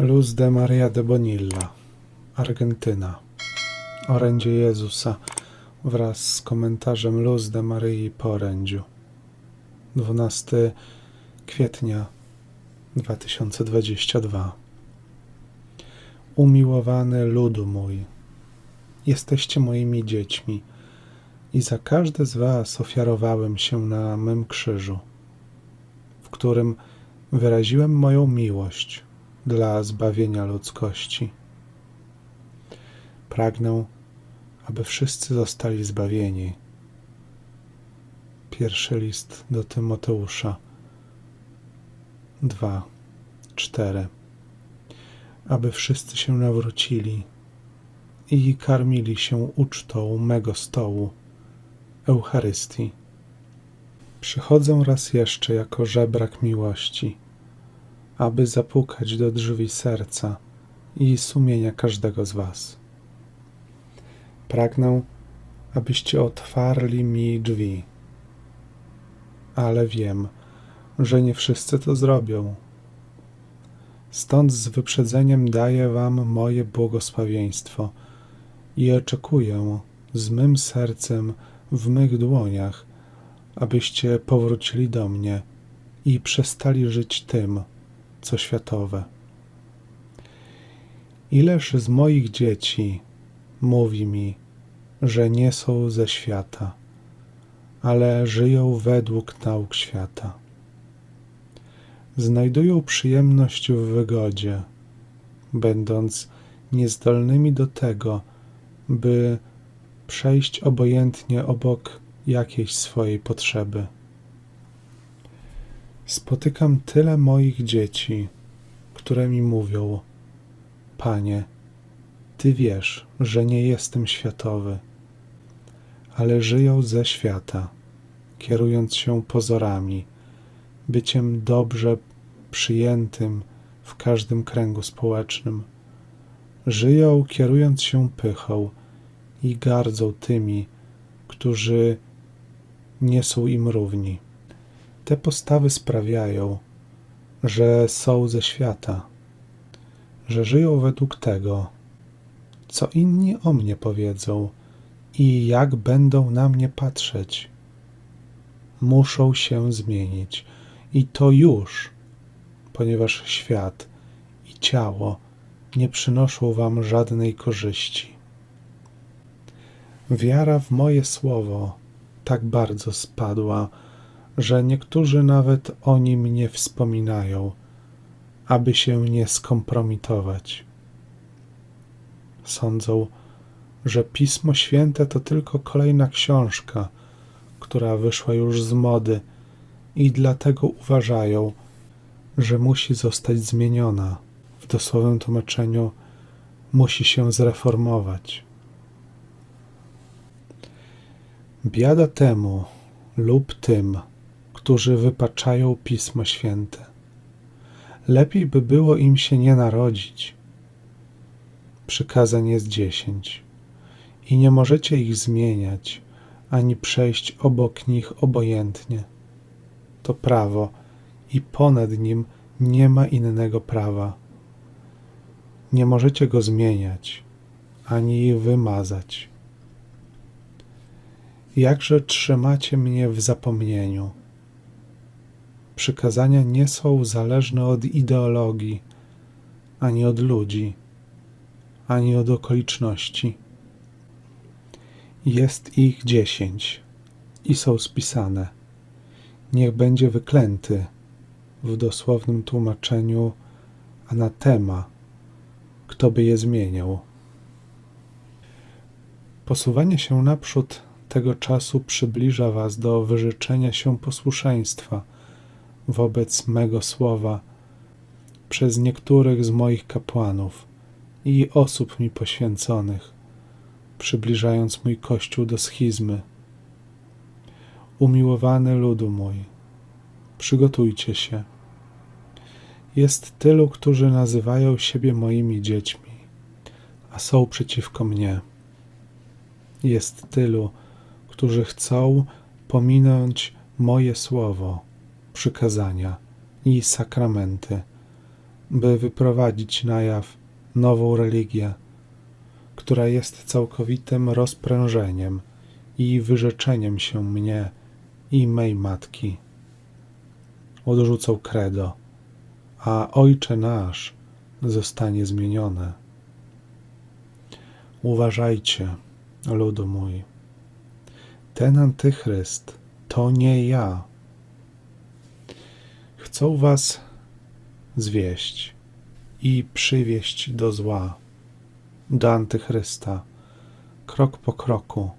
Luz de Maria de Bonilla, Argentyna. Orędzie Jezusa wraz z komentarzem Luz de Maryi po orędziu. 12 kwietnia 2022. Umiłowany ludu mój, jesteście moimi dziećmi i za każde z was ofiarowałem się na mym krzyżu, w którym wyraziłem moją miłość dla zbawienia ludzkości. Pragnę, aby wszyscy zostali zbawieni. Pierwszy list do Tymoteusza 2, 4. Aby wszyscy się nawrócili i karmili się ucztą mego stołu, Eucharystii. Przychodzę raz jeszcze jako żebrak miłości, aby zapukać do drzwi serca i sumienia każdego z Was. Pragnę, abyście otwarli mi drzwi, ale wiem, że nie wszyscy to zrobią. Stąd z wyprzedzeniem daję Wam moje błogosławieństwo i oczekuję z mym sercem w mych dłoniach, abyście powrócili do mnie i przestali żyć tym, co światowe. Ileż z moich dzieci mówi mi, że nie są ze świata, ale żyją według nauk świata. Znajdują przyjemność w wygodzie, będąc niezdolnymi do tego, by przejść obojętnie obok jakiejś swojej potrzeby. Spotykam tyle moich dzieci, które mi mówią: Panie, Ty wiesz, że nie jestem światowy, ale żyją ze świata, kierując się pozorami, byciem dobrze przyjętym w każdym kręgu społecznym. Żyją kierując się pychą i gardzą tymi, którzy nie są im równi. Te postawy sprawiają, że są ze świata, że żyją według tego, co inni o mnie powiedzą i jak będą na mnie patrzeć. Muszą się zmienić i to już, ponieważ świat i ciało nie przynoszą wam żadnej korzyści. Wiara w moje słowo tak bardzo spadła, że niektórzy nawet o nim nie wspominają, aby się nie skompromitować. Sądzą, że Pismo Święte to tylko kolejna książka, która wyszła już z mody i dlatego uważają, że musi zostać zmieniona. W dosłownym tłumaczeniu musi się zreformować. Biada temu lub tym, którzy wypaczają Pismo Święte. Lepiej by było im się nie narodzić. Przykazań jest dziesięć i nie możecie ich zmieniać, ani przejść obok nich obojętnie. To prawo i ponad nim nie ma innego prawa. Nie możecie go zmieniać, ani wymazać. Jakże trzymacie mnie w zapomnieniu? Przykazania nie są zależne od ideologii, ani od ludzi, ani od okoliczności. Jest ich dziesięć i są spisane. Niech będzie wyklęty w dosłownym tłumaczeniu anatema, kto by je zmieniał. Posuwanie się naprzód tego czasu przybliża Was do wyrzeczenia się posłuszeństwa wobec mego słowa przez niektórych z moich kapłanów i osób mi poświęconych, przybliżając mój Kościół do schizmy. Umiłowany ludu mój, przygotujcie się. Jest tylu, którzy nazywają siebie moimi dziećmi, a są przeciwko mnie. Jest tylu, którzy chcą pominąć moje słowo, przykazania i sakramenty, by wyprowadzić na jaw nową religię, która jest całkowitym rozprężeniem i wyrzeczeniem się mnie i mej matki. Odrzucą credo, a Ojcze nasz zostanie zmienione. Uważajcie, ludu mój. Ten antychryst to nie ja. Chcą was zwieść i przywieść do zła, do antychrysta, krok po kroku,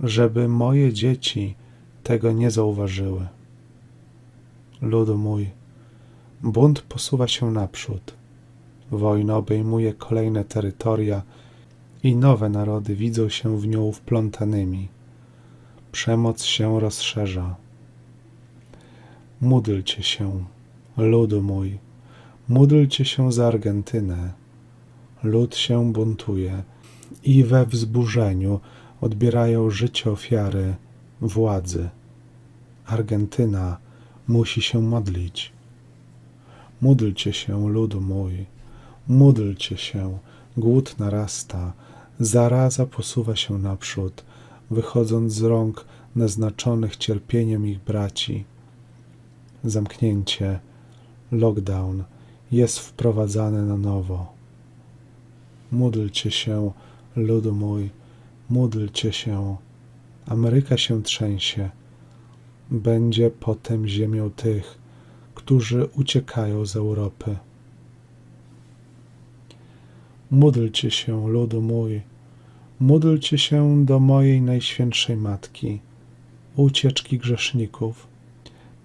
żeby moje dzieci tego nie zauważyły. Ludu mój, bunt posuwa się naprzód. Wojna obejmuje kolejne terytoria i nowe narody widzą się w nią wplątanymi. Przemoc się rozszerza. Módlcie się, ludu mój, módlcie się za Argentynę. Lud się buntuje i we wzburzeniu odbierają życie ofiary władzy. Argentyna musi się modlić. Módlcie się, ludu mój, módlcie się, głód narasta, zaraza posuwa się naprzód, wychodząc z rąk naznaczonych cierpieniem ich braci. Zamknięcie, lockdown jest wprowadzane na nowo. Módlcie się, ludu mój, módlcie się. Ameryka się trzęsie. Będzie potem ziemią tych, którzy uciekają z Europy. Módlcie się, ludu mój, módlcie się do mojej najświętszej matki, ucieczki grzeszników.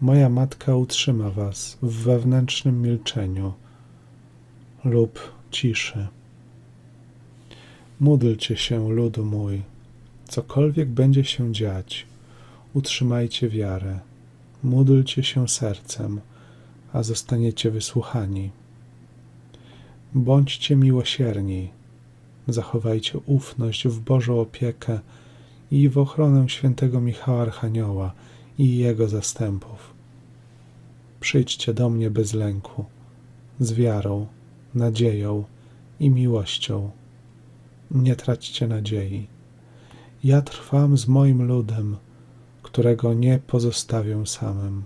Moja matka utrzyma was w wewnętrznym milczeniu lub ciszy. Módlcie się, ludu mój, cokolwiek będzie się dziać, utrzymajcie wiarę, módlcie się sercem, a zostaniecie wysłuchani. Bądźcie miłosierni, zachowajcie ufność w Bożą opiekę i w ochronę świętego Michała Archanioła i jego zastępów. Przyjdźcie do mnie bez lęku, z wiarą, nadzieją i miłością. Nie traćcie nadziei. Ja trwam z moim ludem, którego nie pozostawię samym.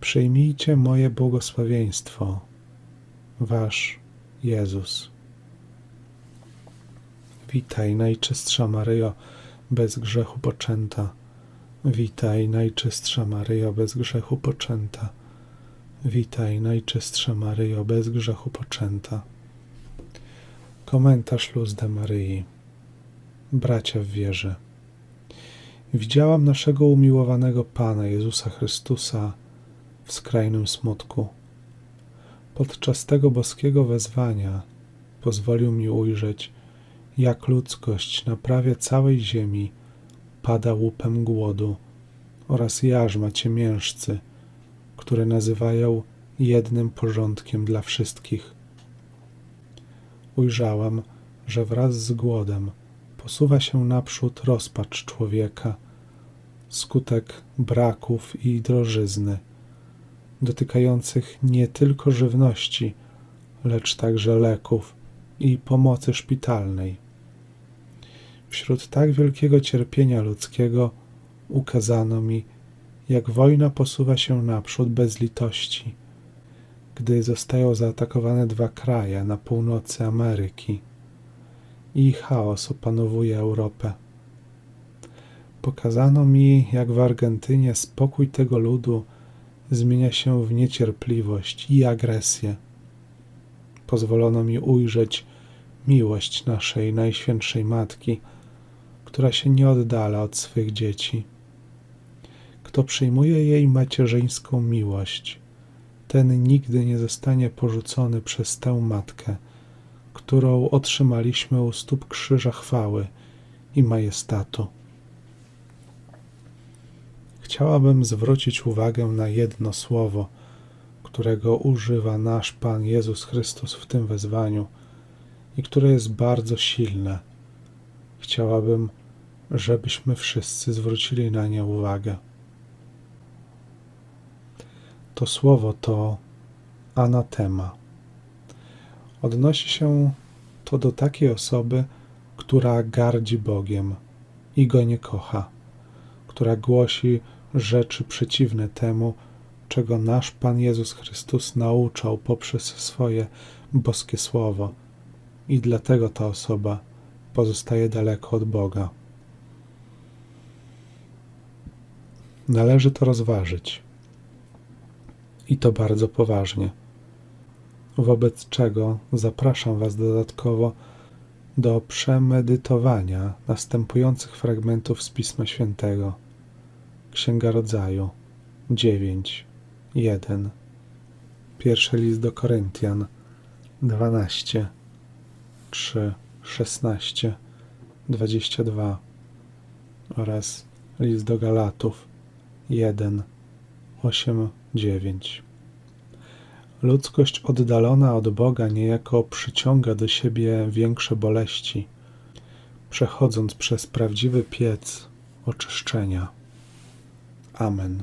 Przyjmijcie moje błogosławieństwo Wasz Jezus. Witaj, Najczystsza Maryjo, bez grzechu poczęta. Witaj, Najczystsza Maryjo, bez grzechu poczęta. Witaj, Najczystsza Maryjo, bez grzechu poczęta. Komentarz Luz de Maryi. Bracia w wierze. Widziałam naszego umiłowanego Pana Jezusa Chrystusa w skrajnym smutku Podczas tego boskiego wezwania pozwolił mi ujrzeć, jak ludzkość na prawie całej ziemi pada łupem głodu oraz jarzma ciemiężcy, które nazywają jednym porządkiem dla wszystkich. Ujrzałam, że wraz z głodem posuwa się naprzód rozpacz człowieka, skutek braków i drożyzny – dotykających nie tylko żywności, lecz także leków i pomocy szpitalnej. Wśród tak wielkiego cierpienia ludzkiego ukazano mi, jak wojna posuwa się naprzód bez litości, gdy zostają zaatakowane dwa kraje na północy Ameryki i chaos opanowuje Europę. Pokazano mi, jak w Argentynie spokój tego ludu zmienia się w niecierpliwość i agresję. Pozwolono mi ujrzeć miłość naszej Najświętszej Matki, która się nie oddala od swych dzieci. Kto przyjmuje jej macierzyńską miłość, ten nigdy nie zostanie porzucony przez tę matkę, którą otrzymaliśmy u stóp krzyża chwały i majestatu. Chciałabym zwrócić uwagę na jedno słowo, którego używa nasz Pan Jezus Chrystus w tym wezwaniu i które jest bardzo silne. Chciałabym, żebyśmy wszyscy zwrócili na nie uwagę. To słowo to anatema. Odnosi się to do takiej osoby, która gardzi Bogiem i go nie kocha, która głosi rzeczy przeciwne temu, czego nasz Pan Jezus Chrystus nauczał poprzez swoje boskie słowo, i dlatego ta osoba pozostaje daleko od Boga. Należy to rozważyć i to bardzo poważnie. Wobec czego zapraszam Was dodatkowo do przemedytowania następujących fragmentów z Pisma Świętego. Księga Rodzaju 9, 1, pierwszy list do Koryntian 12, 3, 16, 22 oraz list do Galatów 1, 8, 9. Ludzkość oddalona od Boga niejako przyciąga do siebie większe boleści, przechodząc przez prawdziwy piec oczyszczenia. Amen.